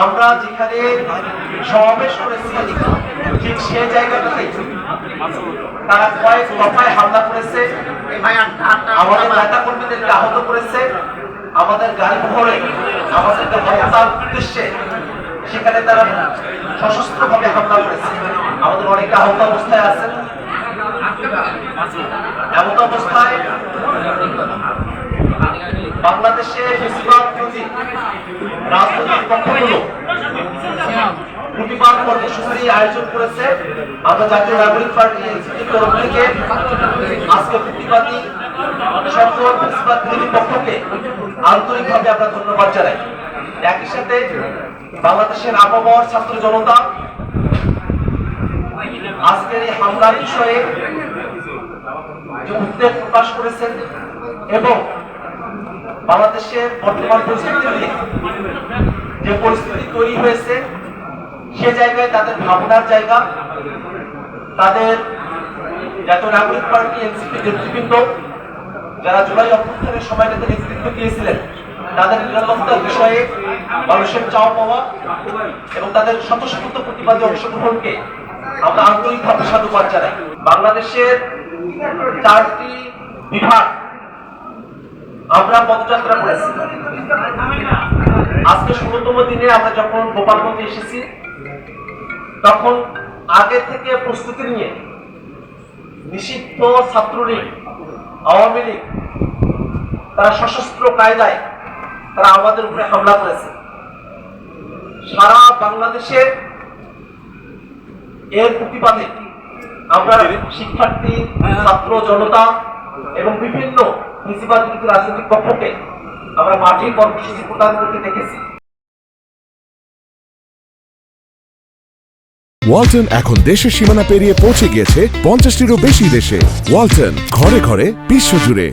আমরা যেখানে সমাবেশ করেছি, ঠিক সেই জায়গাটাতে তারা কয়েক দফায় হামলা করেছে। আমাদের নেতা কর্মীদেরকে আহত করেছে। আমাদের গাড়ি বহরে আমাদেরকে হত্যার উদ্দেশ্যে সেখানে তারা সশস্ত্র ভাবে হামলা করেছে। আমাদের অনেকে আহত অবস্থায় আছেন। এমন অবস্থায় বাংলাদেশে বেশিরভাগ আয়োজন করেছে। আমরা জাতীয় নাগরিক পার্টি পক্ষকে আন্তরিকভাবে আমরা ধন্যবাদ জানাই। একই সাথে বাংলাদেশের আবহাওয়ার ছাত্র জনতা আজকের এই হামলার বিষয়ে উদ্বেগ প্রকাশ করেছেন এবং বাংলাদেশের বর্তমান যে পরিস্থিতি তৈরি হয়েছে, সে জায়গায় তাদের ভাবনার জায়গা, তাদের জাতীয় নাগরিক পার্টি এনসিপি নেতৃবৃন্দ, যারা জুলাই অভ্যুত্থানের সময়টাতে নেতৃত্ব দিয়েছিলেন, তাদের নিরাপত্তার বিষয়ে মানুষের চাওয়া পাওয়া এবং তাদের স্বতঃস্ফূর্ত প্রতিবাদী অংশগ্রহণকে আমরা আন্তরিকভাবে সাধুবাদ জানাই। বাংলাদেশের চারটি বিভাগ আমরা পদযাত্রা করেছি। আজকে ষোলতম দিনে আমরা যখন গোপালগঞ্জে এসেছি, তখন আগে থেকে প্রস্তুতি নিয়ে নিষিদ্ধ ছাত্রলীগ, আওয়ামী লীগ, তারা সশস্ত্র কায়দায় তারা আমাদের উপরে হামলা করেছে। সারা বাংলাদেশে এর প্রতিবাদে আমরা শিক্ষার্থী, ছাত্র, জনতা এবং বিভিন্ন ফেসিবাদ কিন্তু রাজনৈতিক পক্ষকে আমরা মাঠে কর্মসূচি প্রদান করতে দেখেছি। ওয়ালটন এখন দেশের সীমানা পেরিয়ে পৌঁছে গিয়েছে পঞ্চাশটিরও বেশি দেশে। ওয়ালটন ঘরে ঘরে বিশ্বজুড়ে